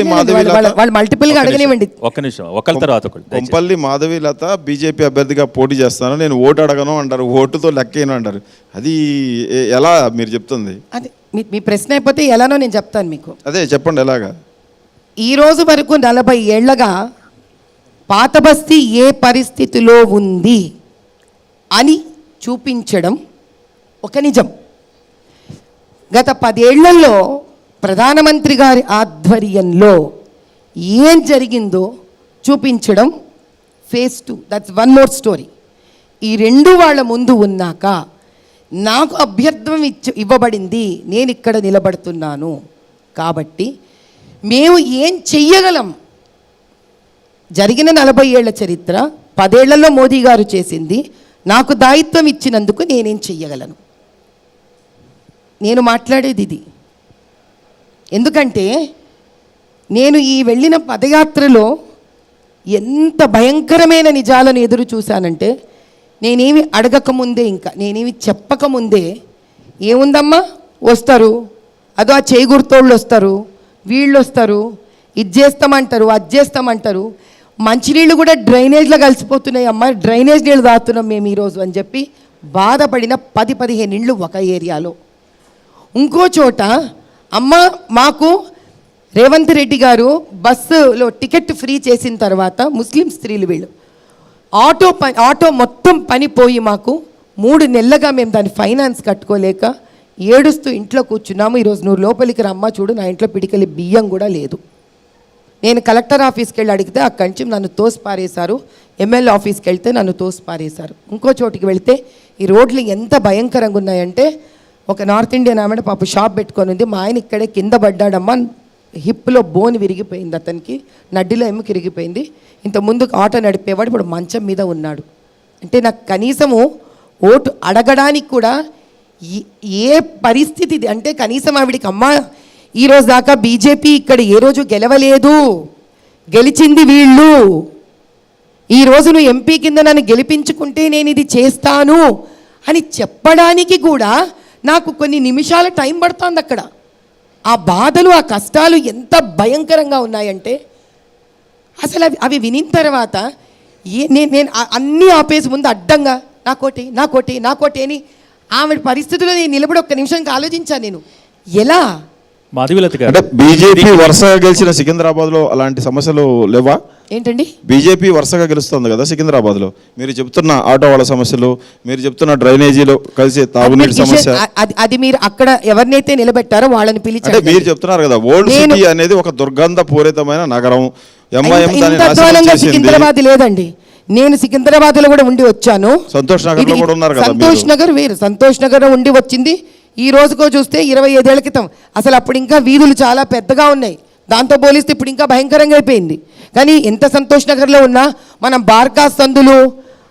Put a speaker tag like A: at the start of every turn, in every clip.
A: కొంపల్లి మాధవి
B: వాళ్ళు- మల్టిపుల్గా అడగనివ్వండి
C: ఒక్క నిమిషం ఒకరి తర్వాత ఒకరు.
A: కొంపల్లి మాధవి లత బీజేపీ అభ్యర్థిగా పోటీ చేస్తాను నేను ఓటు అడగను అంటారు ఓటుతో లెక్కేను అంటారు. అది ఎలా మీరు చెప్తుంది?
B: అదే మీ మీ ప్రశ్న అయిపోతే ఎలానో నేను చెప్తాను మీకు.
A: అదే చెప్పండి ఎలాగా?
B: ఈ రోజు వరకు నలభై ఏళ్ళగా పాత బస్తీ ఏ పరిస్థితిలో ఉంది అని చూపించడం ఒక నిజం. గత పదేళ్ళలో ప్రధానమంత్రి గారి ఆధ్వర్యంలో ఏం జరిగిందో చూపించడం phase two that's one more story ఈ రెండు వాళ్ళ ముందు ఉన్నాక నాకు అభ్యర్థం ఇచ్చి ఇవ్వబడింది నేను ఇక్కడ నిలబడుతున్నాను. కాబట్టి మేము ఏం చెయ్యగలం? జరిగిన నలభై ఏళ్ళ చరిత్ర పదేళ్ళలో మోదీ గారు చేసింది నాకు దాయిత్వం ఇచ్చినందుకు నేనేం చెయ్యగలను? నేను మాట్లాడేది ఇది. ఎందుకంటే నేను ఈ వెళ్ళిన పదయాత్రలో ఎంత భయంకరమైన నిజాలను ఎదురు చూశానంటే నేనేమి అడగకముందే ఇంకా నేనేమి చెప్పకముందే ఏముందమ్మా? వస్తారు. అదో ఆ చేయి గుర్తోళ్ళు వస్తారు. వీళ్ళు వస్తారు ఇది చేస్తామంటారు అది చేస్తామంటారు. మంచినీళ్ళు కూడా డ్రైనేజ్లో కలిసిపోతున్నాయి అమ్మా. డ్రైనేజ్ నీళ్ళు తాగుతున్నాం మేము ఈరోజు అని చెప్పి బాధపడిన పది పదిహేను ఇళ్ళు ఒక ఏరియాలో. ఇంకో చోట అమ్మ మాకు రేవంత్ రెడ్డి గారు బస్సులో టికెట్ ఫ్రీ చేసిన తర్వాత ముస్లిం స్త్రీలు వీళ్ళు. ఆటో పని ఆటో మొత్తం పని పోయి మాకు మూడు నెలలుగా మేము దాని ఫైనాన్స్ కట్టుకోలేక ఏడుస్తూ ఇంట్లో కూర్చున్నాము. ఈరోజు నువ్వు లోపలికి రమ్మా చూడు నా ఇంట్లో పిడికలి బియ్యం కూడా లేదు. నేను కలెక్టర్ ఆఫీస్కి వెళ్ళి అడిగితే అక్కడి నుంచి నన్ను తోసిపారేశారు. ఎమ్మెల్యే ఆఫీస్కి వెళ్తే నన్ను తోసిపారేశారు. ఇంకో చోటికి వెళ్తే ఈ రోడ్లు ఎంత భయంకరంగా ఉన్నాయంటే ఒక నార్త్ ఇండియన్ ఆమె పాప షాప్ పెట్టుకొని ఉంది. మా ఆయన ఇక్కడే కింద పడ్డాడమ్మా. హిప్లో బోన్ విరిగిపోయింది అతనికి. నడ్డిలో ఏమో విరిగిపోయింది. ఇంత ముందుకు ఆటో నడిపేవాడు ఇప్పుడు మంచం మీద ఉన్నాడు. అంటే నాకు కనీసము ఓటు అడగడానికి కూడా ఏ- ఏ పరిస్థితి అంటే కనీసం ఆవిడికి అమ్మ ఈరోజు దాకా బీజేపీ ఇక్కడ ఏ రోజు గెలవలేదు. గెలిచింది వీళ్ళు. ఈ నువ్వు ఎంపీ కింద నన్ను గెలిపించుకుంటే నేను ఇది చేస్తాను అని చెప్పడానికి కూడా నాకు కొన్ని నిమిషాల టైం పడుతుంది అక్కడ. ఆ బాధలు ఆ కష్టాలు ఎంత భయంకరంగా ఉన్నాయంటే అసలు అవి అవి వినిన తర్వాత ఏ నేను నేను ఆ- అన్నీ ఆపేసి ముందు అడ్డంగా నాకోటి నాకోటి నాకోటి అని ఆవిడ పరిస్థితిలో నేను నిలబడి ఒక్క నిమిషంకి ఆలోచించాను నేను. ఎలా?
C: మాధవీలత
A: అంటే
C: గారు
A: బీజేపీ వరుసగా గెలిచిన సికింద్రాబాద్లో అలాంటి సమస్యలు లేవా?
B: ఏంటండి?
A: బీజేపీ వరుసగా గెలుస్తుంది కదా సికింద్రాబాద్లో మీరు చెప్తున్న ఆటో వాళ్ళ సమస్యలు మీరు చెప్తున్న డ్రైనేజీలో కలిసి తాగునీటి సమస్య.
B: అది- మీరు అక్కడ ఎవరినైతే నిలబెట్టారో వాళ్ళని
A: అంటే
B: పిలిచారు
A: మీరు చెప్తున్నారు కదా ఓల్డ్ సిటీ అనేది ఒక దుర్గంధ పూరితమైన నగరం ఎంఐఎం
B: సికింద్రాబాద్ లేదండి. నేను సికింద్రాబాద్లో కూడా ఉండి వచ్చాను.
A: సంతోష్
B: నగర్లో
A: కూడా ఉన్నారు కదా
B: సంతోష్. నగర్ వేరు. సంతోష్ నగర్ ఉండి వచ్చింది. ఈ రోజుకో చూస్తే ఇరవై ఐదేళ్ళ క్రితం. అసలు అప్పుడు ఇంకా వీధులు చాలా పెద్దగా ఉన్నాయి. దాంతో పోలిస్తే ఇప్పుడు ఇంకా భయంకరంగా అయిపోయింది కానీ ఎంత సంతోష్ నగర్లో ఉన్నా మనం బార్కా సందులు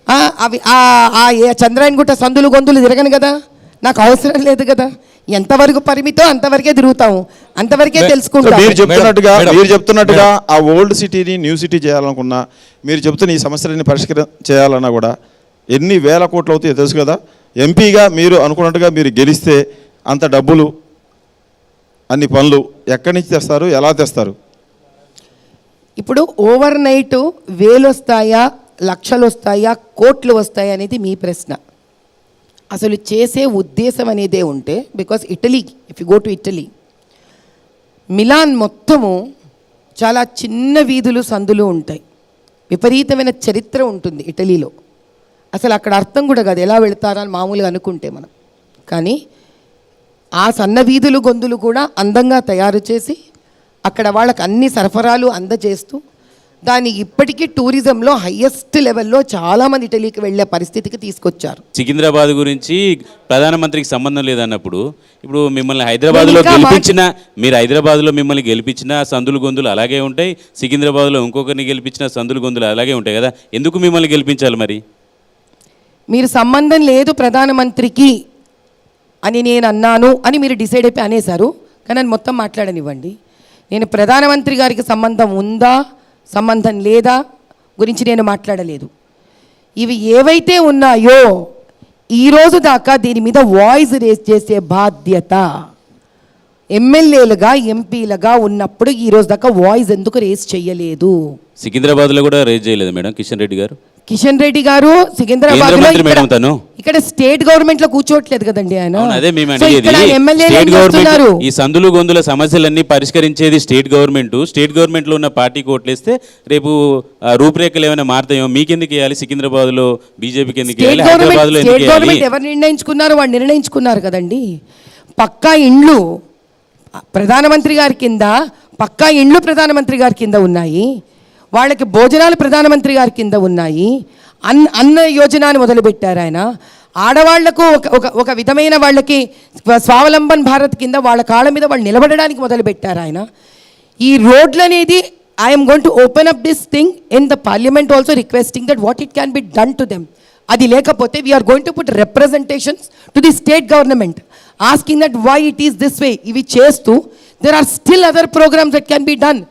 B: ఆ, అవి ఆ ఆ ఏ చంద్రాయన్ గుట్ట సందులు గొంతులు తిరగను కదా? నాకు అవసరం లేదు కదా? ఎంతవరకు పరిమితో అంతవరకే తిరుగుతాము. అంతవరకే తెలుసుకుంటాం
A: మీరు చెప్తున్నట్టుగా మీరు చెప్తున్నట్టుగా ఆ ఓల్డ్ సిటీని న్యూ సిటీ చేయాలనుకున్నా మీరు చెప్తున్న ఈ సమస్యలని పరిష్కరి చేయాలన్నా కూడా ఎన్ని వేల కోట్లు అవుతాయో తెలుసు కదా? ఎంపీగా మీరు అనుకున్నట్టుగా మీరు గెలిస్తే అంత డబ్బులు అన్ని పనులు ఎక్కడి నుంచి తెస్తారు ఎలా తెస్తారు?
B: ఇప్పుడు ఓవర్ నైట్ వేలు వస్తాయా లక్షలు వస్తాయా కోట్లు వస్తాయా అనేది మీ ప్రశ్న. అసలు చేసే ఉద్దేశం అనేదే ఉంటే because Italy if you go to Italy Milan మొత్తము చాలా చిన్న వీధులు సందులు ఉంటాయి. విపరీతమైన చరిత్ర ఉంటుంది ఇటలీలో అసలు అక్కడ అర్థం కూడా కాదు ఎలా వెళతారని మామూలుగా అనుకుంటే మనం. కానీ ఆ సన్న వీధులు గొంతులు కూడా అందంగా తయారు చేసి అక్కడ వాళ్ళకి అన్ని సరఫరాలు అందజేస్తూ దాన్ని ఇప్పటికీ టూరిజంలో హయ్యెస్ట్ లెవెల్లో చాలామంది ఇటలీకి వెళ్ళే పరిస్థితికి తీసుకొచ్చారు.
D: సికింద్రాబాద్ గురించి ప్రధానమంత్రికి సంబంధం లేదన్నప్పుడు ఇప్పుడు మిమ్మల్ని హైదరాబాద్లో గెలిపించిన మీరు హైదరాబాద్లో మిమ్మల్ని గెలిపించిన సందులు గొంతులు అలాగే ఉంటాయి సికింద్రాబాద్లో ఇంకొకరిని గెలిపించిన సందులు గొంతులు అలాగే ఉంటాయి కదా ఎందుకు మిమ్మల్ని గెలిపించాలి మరి?
B: మీరు సంబంధం లేదు ప్రధానమంత్రికి. అని నేను అన్నాను అని మీరు డిసైడ్ అయిపోయి అనేశారు. కానీ అని మొత్తం మాట్లాడనివ్వండి. నేను ప్రధానమంత్రి గారికి సంబంధం ఉందా సంబంధం లేదా గురించి నేను మాట్లాడలేదు. ఇవి ఏవైతే ఉన్నాయో ఈరోజు దాకా దీని మీద వాయిస్ రేస్ చేసే బాధ్యత ఎమ్మెల్యేలుగా ఎంపీలుగా ఉన్నప్పుడు ఈ రోజు దాకా వాయిస్ ఎందుకు రేస్ చెయ్యలేదు
D: సికింద్రాబాద్లో కూడా రేజ్ చేయలేదు మేడం కిషన్ రెడ్డి గారు.
B: కిషన్ రెడ్డి గారు సికింద్రాబాద్
D: మేడం తను.
B: ఇక్కడ స్టేట్ గవర్నమెంట్లో కూర్చోవట్లేదు కదండి ఆయన.
D: ఈ సందులు గొంతుల సమస్యలన్నీ పరిష్కరించేది స్టేట్ గవర్నమెంట్. స్టేట్ గవర్నమెంట్లో ఉన్న పార్టీకి ఓట్లేస్తే రేపు రూపురేఖలు ఏమైనా మారుతాయో మీకెందుకు వేయాలి? సికింద్రాబాద్లో బీజేపీకి ఎందుకు
B: హైదరాబాద్లో ఎవరు నిర్ణయించుకున్నారో వాళ్ళు నిర్ణయించుకున్నారు కదండి. పక్కా ఇండ్లు ప్రధానమంత్రి గారి కింద పక్కా ఇండ్లు ప్రధానమంత్రి గారి కింద ఉన్నాయి. వాళ్ళకి భోజనాలు ప్రధానమంత్రి గారి కింద ఉన్నాయి. అన్న అన్న యోజన అని మొదలుపెట్టారు ఆయన. ఆడవాళ్ళకు ఒక ఒక ఒక విధమైన వాళ్ళకి స్వావలంబన్ భారత్ కింద వాళ్ళ కాళ్ళ మీద వాళ్ళు నిలబడడానికి మొదలుపెట్టారు ఆయన. ఈ రోడ్లు అనేది I'm going to open up this thing in the parliament also requesting that what it can be done to them అది లేకపోతే we're going to put representations to the state government asking that why it is this way ఇవి చేస్తూ there are still other programmes that can be done